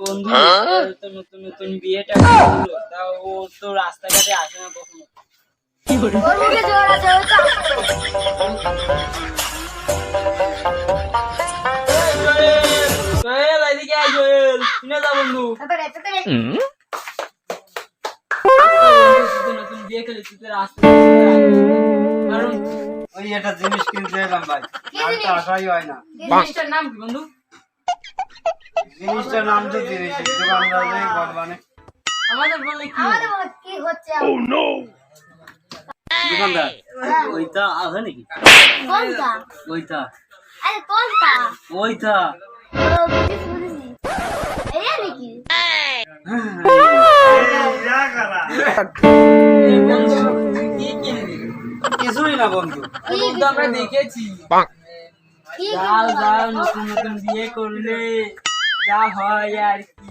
বন্ধু তো নতুন নতুন বিয়েটা করল তা ও তো রাস্তাঘাটে আসে না কখনো। কারণ ওই একটা জিনিস কিনতে এলাম ভাই। আর তো? আশাই হয় না। জিনিসটার নাম কি বন্ধু? জিনিসটার নাম তো জিনিস দোকানদার যে বলবানে আমাদের বললে কি? আমাদের মনে কি হচ্ছে? দোকানদার হ্যাঁ। ওইটা আছে নাকি? কোনটা? ওইটা। আরে কোনটা? ওইটা। কিছুই না বন্ধু। আমরা দেখেছি। নতুন নতুন বিয়ে করলে। যা হয় আর কি।